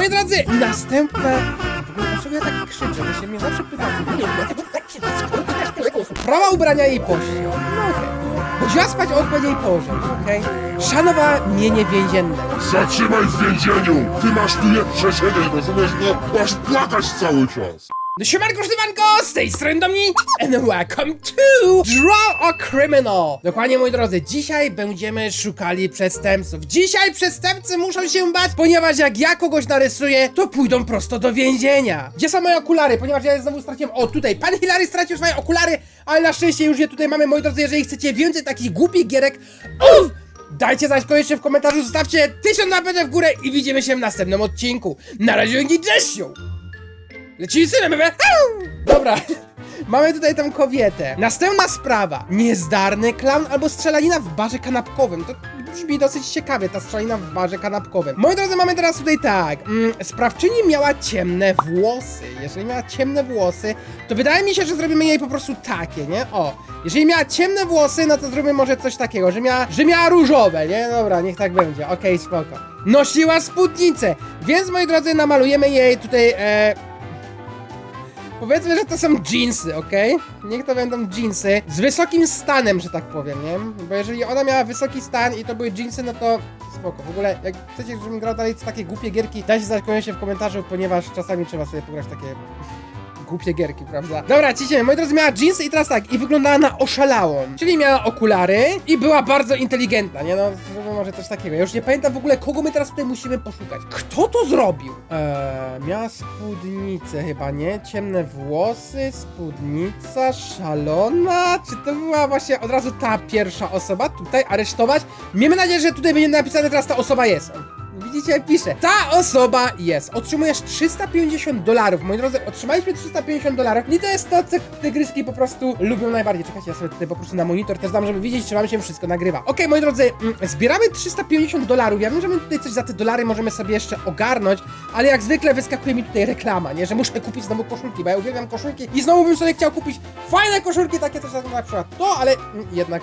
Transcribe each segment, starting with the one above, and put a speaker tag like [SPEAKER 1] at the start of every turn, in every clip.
[SPEAKER 1] Moi drodzy, ogóle dlaczego ja tak krzyczę? Wy się mnie zawsze pytacie. Prawa ubrania jej pościel. No okej. Chodziła spać o odpowiedniej porze, okej? Szanowała mienie więzienne.
[SPEAKER 2] Zatrzymaj w więzieniu! Ty masz tu je przesiedzieć, rozumiesz? No, masz płakać cały czas!
[SPEAKER 1] No siemanko, sztywanko, z tej strony Dominik and welcome to Draw a Criminal. Dokładnie, moi drodzy, dzisiaj będziemy szukali przestępców. Dzisiaj przestępcy muszą się bać, ponieważ jak ja kogoś narysuję, to pójdą prosto do więzienia. Gdzie są moje okulary? Ponieważ ja je znowu straciłem. O, tutaj, pan Hilary stracił swoje okulary, ale na szczęście już je tutaj mamy, moi drodzy, jeżeli chcecie więcej takich głupich gierek, uff! Dajcie znać koniecznie w komentarzu, zostawcie tysiąc łapek w górę i widzimy się w następnym odcinku. Na razie, dzięki, cześć! Lecimy synem, bebe! Dobra, mamy tutaj tą kobietę. Następna sprawa. Niezdarny klaun albo strzelanina w barze kanapkowym. To brzmi dosyć ciekawie, ta strzelanina w barze kanapkowym. Moi drodzy, mamy teraz tutaj tak. Mm, sprawczyni miała ciemne włosy. Jeżeli miała ciemne włosy, to wydaje mi się, że zrobimy jej po prostu takie, nie? O, jeżeli miała ciemne włosy, no to zrobimy może coś takiego, że miała, że miała różowe, nie? Dobra, niech tak będzie. Okej, spoko. Nosiła spódnicę, więc moi drodzy, namalujemy jej tutaj, e, Powiedzmy, że to są jeansy, okej? Niech to będą jeansy z wysokim stanem, że tak powiem, nie? Bo jeżeli ona miała wysoki stan i to były jeansy, no to spoko. W ogóle, jak chcecie, żebym grał dalej w takie głupie gierki, dajcie znać koniecznie w komentarzu, ponieważ czasami trzeba sobie pograć takie głupie gierki, prawda? Dobra, ciśniemy. Moi drodzy, miała jeansy i teraz tak, i wyglądała na oszalałą. Czyli miała okulary i była bardzo inteligentna, nie? No, może coś takiego. Ja już nie pamiętam w ogóle, kogo my teraz tutaj musimy poszukać. Kto to zrobił? Eee, miała spódnicę chyba, nie? Ciemne włosy, spódnica, szalona? Czy to była właśnie od razu ta pierwsza osoba? Tutaj aresztować? Miejmy nadzieję, że tutaj będzie napisane teraz ta osoba jest. Widzicie, pisze. Ta osoba jest. Otrzymujesz 350 dolarów. Moi drodzy, otrzymaliśmy 350 dolarów. I to jest to, co tygryski po prostu lubią najbardziej. Czekajcie, ja sobie tutaj po prostu na monitor też dam, żeby widzieć, czy wam się wszystko nagrywa. Okej, moi drodzy, mm, zbieramy 350 dolarów. Ja wiem, że my tutaj coś za te dolary możemy sobie jeszcze ogarnąć, ale jak zwykle wyskakuje mi tutaj reklama, nie? Że muszę kupić znowu koszulki, bo ja uwielbiam koszulki i znowu bym sobie chciał kupić fajne koszulki, takie jak na przykład to, ale mm, jednak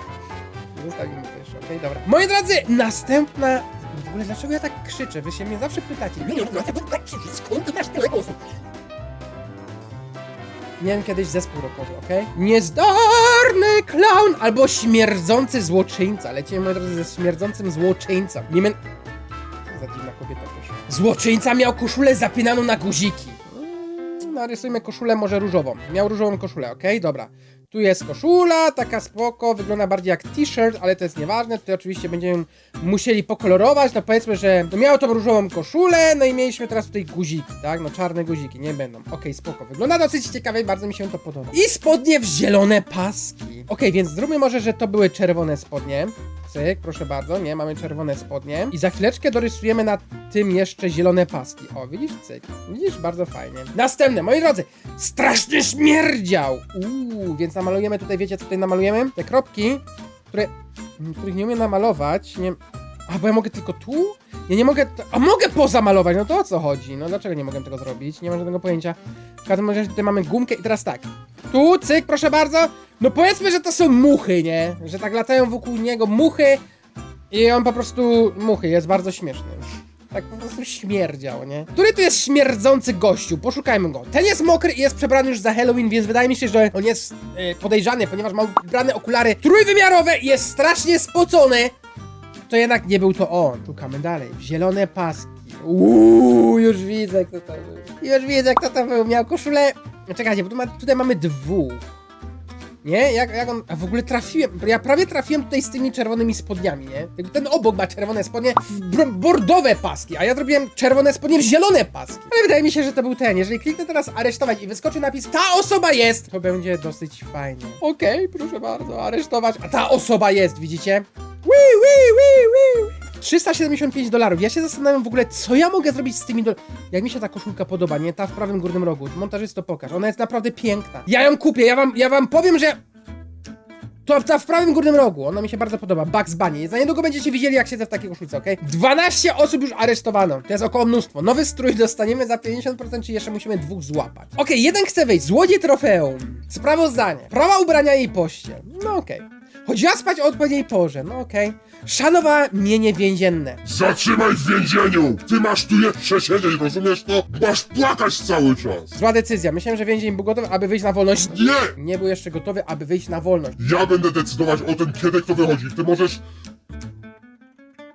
[SPEAKER 1] Zostawimy to jeszcze, okej, dobra. Moi drodzy, następna... W ogóle dlaczego ja tak krzyczę? Wy się mnie zawsze pytacie.
[SPEAKER 3] Skąd ty masz tyle głosów?
[SPEAKER 1] Miałem kiedyś zespół rockowy, okej? Niezdarny clown albo śmierdzący złoczyńca. Lecimy, moi drodzy, ze śmierdzącym złoczyńcą. Miejmy... Co za dziwna kobieta proszę. Złoczyńca miał koszulę zapinaną na guziki. Mm, Narysujmy koszulę może różową. Miał różową koszulę, okej? Dobra. Tu jest koszula, taka spoko, wygląda bardziej jak t-shirt, ale to jest nieważne, tutaj oczywiście będziemy musieli pokolorować, no powiedzmy, że no miało tą różową koszulę, no i mieliśmy teraz tutaj guziki, tak, no czarne guziki, nie będą, okej, spoko, wygląda dosyć ciekawie, bardzo mi się to podoba. I spodnie w zielone paski. Okej, więc zróbmy może, że to były czerwone spodnie, cyk, proszę bardzo, nie, mamy czerwone spodnie. I za chwileczkę dorysujemy na tym jeszcze zielone paski, o, widzisz, cyk, widzisz, bardzo fajnie. Następne, moi drodzy, strasznie śmierdział, uuu, więc namalujemy tutaj, wiecie co tutaj namalujemy? Te kropki, które, których nie umiem namalować, nie... A, bo ja mogę tylko tu? Ja nie mogę... A mogę pozamalować, no to o co chodzi? No dlaczego nie mogę tego zrobić? Nie mam żadnego pojęcia. W każdym razie tutaj mamy gumkę i teraz tak. Tu, cyk, proszę bardzo. No powiedzmy, że to są muchy, nie? Że tak latają wokół niego muchy i on po prostu... Muchy, jest bardzo śmieszny. Tak po prostu śmierdział, nie? Który tu jest śmierdzący gościu? Poszukajmy go. Ten jest mokry i jest przebrany już za Halloween, więc wydaje mi się, że on jest e, podejrzany, ponieważ ma ubrane okulary trójwymiarowe i jest strasznie spocony. To jednak nie był to on. Szukamy dalej. Zielone paski. Uuu, już widzę, kto to był. Już widzę, kto to był. Miał koszulę... Czekajcie, bo tu ma, tutaj mamy dwóch. Nie? Jak, jak on... A w ogóle trafiłem... Ja prawie trafiłem tutaj z tymi czerwonymi spodniami, nie? Ten obok ma czerwone spodnie bordowe paski, a ja zrobiłem czerwone spodnie w zielone paski. Ale wydaje mi się, że to był ten. Jeżeli kliknę teraz aresztować i wyskoczy napis Ta osoba jest! To będzie dosyć fajnie. Okej, proszę bardzo, aresztować. A ta osoba jest, widzicie? Wii, wii, wii, wii. 375 dolarów. Ja się zastanawiam w ogóle, co ja mogę zrobić z tymi dolarami. Jak mi się ta koszulka podoba, nie? Ta w prawym górnym rogu. Montażysto pokaż. Ona jest naprawdę piękna. Ja ją kupię, ja wam, ja wam powiem, że... To ta w prawym górnym rogu. Ona mi się bardzo podoba. Bugs Bunny. Za niedługo będziecie widzieli, jak siedzę w takiej koszulce, okej? 12 osób już aresztowano. To jest około mnóstwo. Nowy strój dostaniemy za 50%, czy jeszcze musimy dwóch złapać. Okej, jeden chce wejść. Złodziej trofeum. Sprawozdanie. Prawa ubrania jej pościel. No okej. Chodziła spać o odpowiedniej porze, no okej. Szanowała mienie więzienne.
[SPEAKER 2] Zatrzymaj w więzieniu! Ty masz tu jeszcze siedzieć, rozumiesz to? Masz płakać cały czas!
[SPEAKER 1] Zła decyzja. Myślałem, że więzień był gotowy, aby wyjść na wolność.
[SPEAKER 2] Nie!
[SPEAKER 1] Nie był jeszcze gotowy, aby wyjść na wolność.
[SPEAKER 2] Ja będę decydować o tym, kiedy kto wychodzi. Ty możesz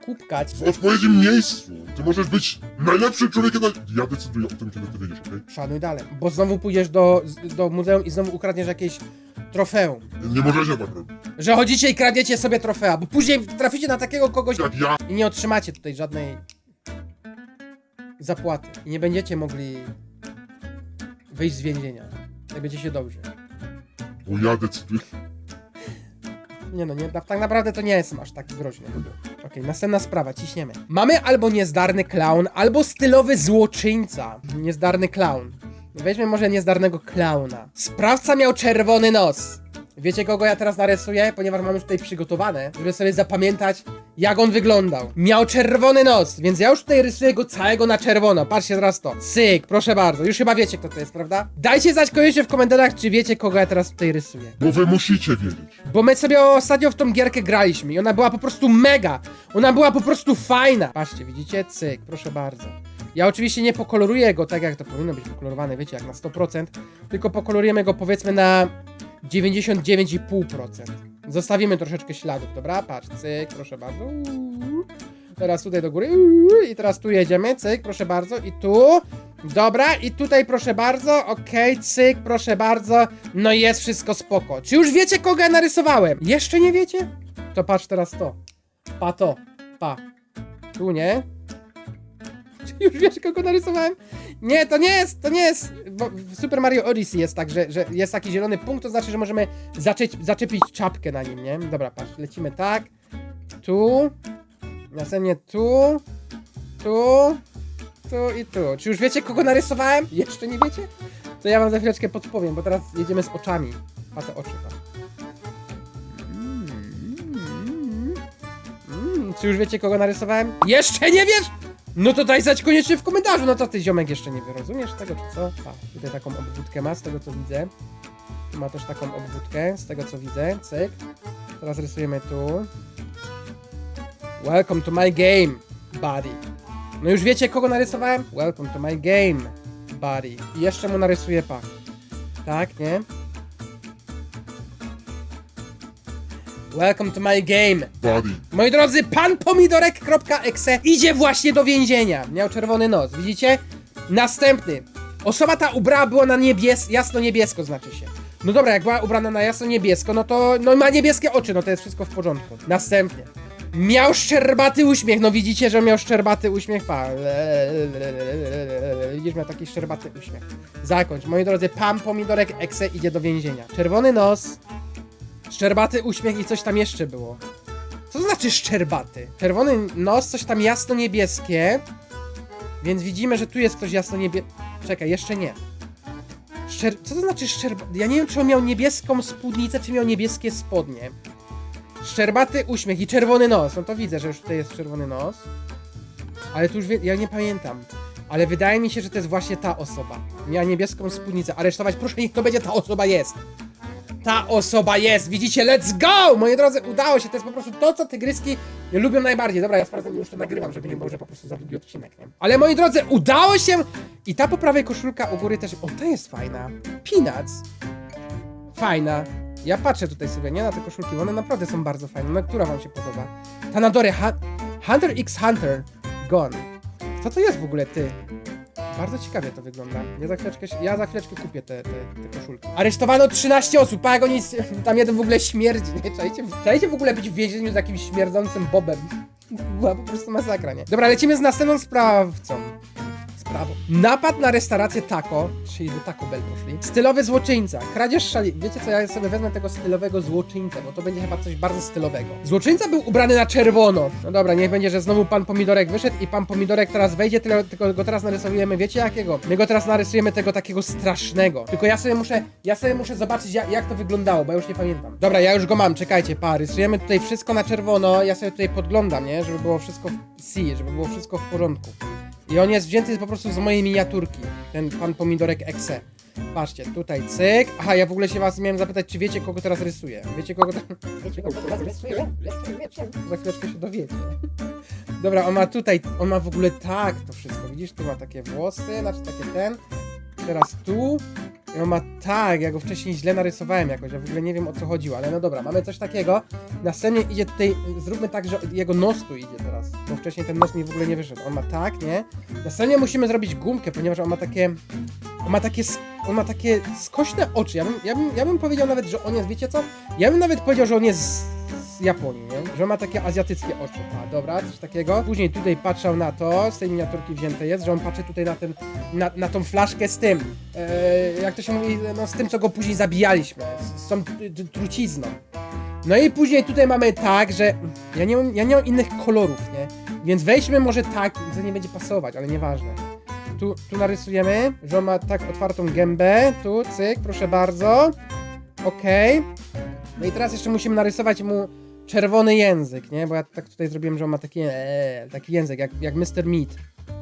[SPEAKER 1] Kupkać.
[SPEAKER 2] w odpowiednim miejscu. Ty możesz być najlepszym człowiekiem na... Ja decyduję o tym, kiedy ty wyjdziesz, okej?
[SPEAKER 1] Szanuj dalej. Bo znowu pójdziesz do, do muzeum i znowu ukradniesz jakieś trofeum.
[SPEAKER 2] Nie możecie tak robić.
[SPEAKER 1] Że chodzicie i kradniecie sobie trofea, bo później traficie na takiego kogoś
[SPEAKER 2] Jak ja,
[SPEAKER 1] i nie otrzymacie tutaj żadnej zapłaty. I nie będziecie mogli wyjść z więzienia. Jak będziecie dobrzy.
[SPEAKER 2] bo ja decyduję.
[SPEAKER 1] Nie no, nie, na, tak naprawdę to nie jestem aż taki groźny. Okej, następna sprawa, ciśniemy. Mamy albo niezdarny clown, albo stylowy złoczyńca. Niezdarny clown. Weźmy może niezdarnego klauna. Sprawca miał czerwony nos. Wiecie kogo ja teraz narysuję? Ponieważ mam już tutaj przygotowane, żeby sobie zapamiętać jak on wyglądał. Miał czerwony nos, więc ja już tutaj rysuję go całego na czerwono. Patrzcie teraz to. Syk, proszę bardzo. Już chyba wiecie kto to jest, prawda? Dajcie znać koniecznie w komentarzach, czy wiecie kogo ja teraz tutaj rysuję.
[SPEAKER 2] Bo wy musicie wiedzieć.
[SPEAKER 1] Bo my sobie ostatnio w tą gierkę graliśmy i ona była po prostu mega. Ona była po prostu fajna. Patrzcie, widzicie? Cyk, proszę bardzo. Ja oczywiście nie pokoloruję go tak, jak to powinno być pokolorowane, wiecie, jak na 100%, tylko pokolorujemy go powiedzmy na 99,5%. Zostawimy troszeczkę śladów, dobra? Patrz, cyk, proszę bardzo. Teraz tutaj do góry. I teraz tu jedziemy, cyk, proszę bardzo. I tu. Dobra, i tutaj proszę bardzo. Okej, cyk, proszę bardzo. No i jest wszystko spoko. Czy już wiecie, kogo ja narysowałem? Jeszcze nie wiecie? To patrz teraz to. Pa to. Pa. Tu nie. Już wiesz, kogo narysowałem? Nie, to nie jest, to nie jest. Bo w Super Mario Odyssey jest tak, że, że jest taki zielony punkt, to znaczy, że możemy zaczeć, zaczepić czapkę na nim, nie? Dobra, patrz, lecimy tak. Tu. Następnie tu. Tu. Tu i tu. Czy już wiecie, kogo narysowałem? Jeszcze nie wiecie? To ja wam za chwileczkę podpowiem, bo teraz jedziemy z oczami. A te oczy, pa. Mm, czy już wiecie, kogo narysowałem? Jeszcze nie wiesz? No to daj znać koniecznie w komentarzu. No to ty, ziomek, jeszcze nie wie. Rozumiesz tego, czy co? A, tutaj taką obwódkę ma, z tego co widzę. Tu ma też taką obwódkę, z tego co widzę. Cyk. Teraz rysujemy tu. Welcome to my game, buddy. No już wiecie, kogo narysowałem? Welcome to my game, buddy. I jeszcze mu narysuję pa. Tak, nie? Welcome to my game.
[SPEAKER 2] Buddy.
[SPEAKER 1] Moi drodzy, pan pomidorek.exe idzie właśnie do więzienia. Miał czerwony nos, widzicie? Następny. Osoba ta ubrała była na niebies jasno niebiesko, znaczy się. No dobra, jak była ubrana na jasno niebiesko, no to no ma niebieskie oczy, no to jest wszystko w porządku. Następnie. Miał szczerbaty uśmiech, no widzicie, że miał szczerbaty uśmiech, pa. Widzisz, miał taki szczerbaty uśmiech. Zakończ. Moi drodzy, pan pomidorek exe idzie do więzienia. Czerwony nos, szczerbaty uśmiech i coś tam jeszcze było. Co to znaczy szczerbaty? Czerwony nos, coś tam jasno-niebieskie. Więc widzimy, że tu jest ktoś jasno-niebie... Czekaj, jeszcze nie. Szczer... Co to znaczy szczerbaty? Ja nie wiem, czy on miał niebieską spódnicę, czy miał niebieskie spodnie. Szczerbaty uśmiech i czerwony nos. No to widzę, że już tutaj jest czerwony nos. Ale tu już wie... ja nie pamiętam. Ale wydaje mi się, że to jest właśnie ta osoba. Miała niebieską spódnicę. Aresztować, proszę, niech to będzie ta osoba jest. Ta osoba jest, widzicie, let's go! Moi drodzy, udało się, to jest po prostu to, co tygryski lubią najbardziej. Dobra, ja sprawdzę, już to nagrywam, żeby nie było, że po prostu za długi odcinek, nie? Ale moi drodzy, udało się! I ta po prawej koszulka u góry też, o, ta jest fajna. Peanuts. Fajna. Ja patrzę tutaj sobie, nie, na te koszulki, one naprawdę są bardzo fajne. No, która wam się podoba? Ta na dole, Hun- Hunter x Hunter Gone. Co to jest w ogóle, ty? Bardzo ciekawie to wygląda. Ja za chwileczkę, ja za chwileczkę kupię te, te, te koszulki. Aresztowano 13 osób, pa jak oni, tam jeden w ogóle śmierdzi, nie? Czajcie, czajcie w ogóle być w więzieniu z jakimś śmierdzącym bobem. Była po prostu masakra, nie? Dobra, lecimy z następną sprawcą. Sprawą. Napad na restaurację Taco, czyli do Taco Bell poszli. Stylowy złoczyńca. Kradzież szali... Wiecie co, ja sobie wezmę tego stylowego złoczyńcę, bo to będzie chyba coś bardzo stylowego. Złoczyńca był ubrany na czerwono. No dobra, niech będzie, że znowu pan Pomidorek wyszedł i pan Pomidorek teraz wejdzie, tylko go teraz narysujemy, wiecie jakiego? My go teraz narysujemy tego takiego strasznego. Tylko ja sobie muszę, ja sobie muszę zobaczyć jak, jak to wyglądało, bo ja już nie pamiętam. Dobra, ja już go mam, czekajcie, pa, rysujemy tutaj wszystko na czerwono, ja sobie tutaj podglądam, nie? Żeby było wszystko w C, żeby było wszystko w porządku. I on jest wzięty po prostu z mojej miniaturki, ten pan Pomidorek Exe. Patrzcie, tutaj cyk. Aha, ja w ogóle się was miałem zapytać, czy wiecie, kogo teraz rysuję. Wiecie, kogo... Za chwileczkę się dowiecie. Dobra, on ma tutaj, on ma w ogóle tak to wszystko, widzisz? Tu ma takie włosy, znaczy takie ten. Teraz tu. On ma tak, ja go wcześniej źle narysowałem jakoś, ja w ogóle nie wiem o co chodziło, ale no dobra, mamy coś takiego. Następnie idzie tutaj, zróbmy tak, że jego nos tu idzie teraz, bo wcześniej ten nos mi w ogóle nie wyszedł. On ma tak, nie? Następnie musimy zrobić gumkę, ponieważ on ma takie, on ma takie, on ma takie skośne oczy. Ja bym, ja bym, ja bym powiedział nawet, że on jest, wiecie co? Ja bym nawet powiedział, że on jest z, Japonii, nie? Że ma takie azjatyckie oczy. A, dobra, coś takiego. Później tutaj patrzał na to, z tej miniaturki wzięte jest, że on patrzy tutaj na ten, na, na tą flaszkę z tym, e, jak to się mówi, no z tym, co go później zabijaliśmy, z, z tą trucizną. No i później tutaj mamy tak, że ja nie mam, ja nie mam innych kolorów, nie? Więc weźmy może tak, to nie będzie pasować, ale nieważne. Tu, tu narysujemy, że on ma tak otwartą gębę, tu, cyk, proszę bardzo. Okej. No i teraz jeszcze musimy narysować mu czerwony język, nie? Bo ja tak tutaj zrobiłem, że on ma taki, ee, taki język, jak, jak Mr. Meat.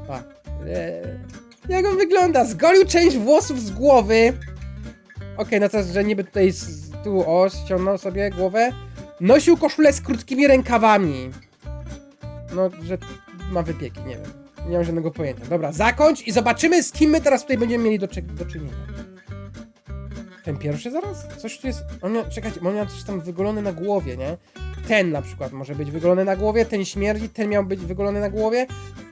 [SPEAKER 1] Pa. Eee. Jak on wygląda? Zgolił część włosów z głowy. Okej, no to, że niby tutaj z, tu, o, ściągnął sobie głowę. Nosił koszulę z krótkimi rękawami. No, że ma wypieki, nie wiem. Nie mam żadnego pojęcia. Dobra, zakończ i zobaczymy, z kim my teraz tutaj będziemy mieli do, do czynienia. Ten pierwszy zaraz? Coś tu jest... On miał, czekajcie, on miał coś tam wygolony na głowie, nie? Ten na przykład może być wygolony na głowie, ten śmierdzi, ten miał być wygolony na głowie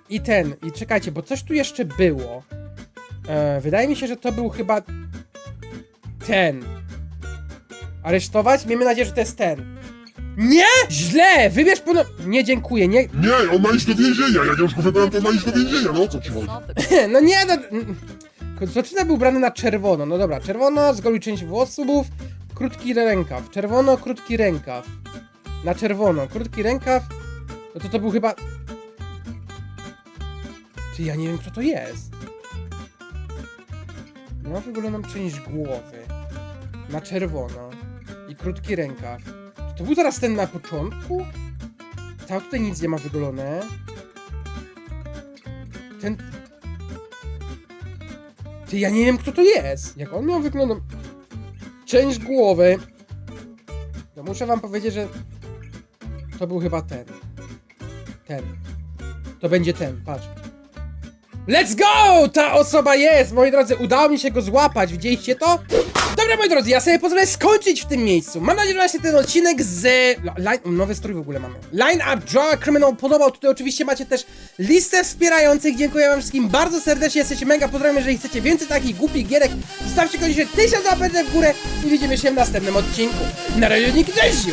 [SPEAKER 1] i ten. I czekajcie, bo coś tu jeszcze było. E, wydaje mi się, że to był chyba ten. Aresztować? Miejmy nadzieję, że to jest ten. Nie! Źle! Wybierz pono... Nie, dziękuję, nie...
[SPEAKER 2] Nie, on ma iść do więzienia, jak ja już go wybrałem, to on ma iść do więzienia, no o co ci chodzi?
[SPEAKER 1] No nie, no... Zloczyna był ubrany na czerwono. No dobra, czerwono, zgolił część włosów, krótki rękaw. Czerwono, krótki rękaw. Na czerwono, krótki rękaw. No to to był chyba... Ty, ja nie wiem, co to jest. Ma wygoloną część głowy. Na czerwono. I krótki rękaw. Czy to był zaraz ten na początku? Tak, tutaj nic nie ma wygolone. Ten... Ty, ja nie wiem, kto to jest. Jak on miał wyglądać... Część głowy... To muszę wam powiedzieć, że... To był chyba ten. Ten. To będzie ten, patrz. Let's go! Ta osoba jest! Moi drodzy, udało mi się go złapać. Widzieliście to? Dobra, moi drodzy, ja sobie pozwolę skończyć w tym miejscu. Mam nadzieję, że się ten odcinek z... Line... Nowy strój w ogóle mamy. Line Up Draw Criminal podobał. Tutaj oczywiście macie też listę wspierających. Dziękuję Wam wszystkim bardzo serdecznie. Jesteście mega. Pozdrawiam, jeżeli chcecie więcej takich głupich gierek. Zostawcie koniecznie 1000 łapek w górę i widzimy się w następnym odcinku. Na razie, cześć!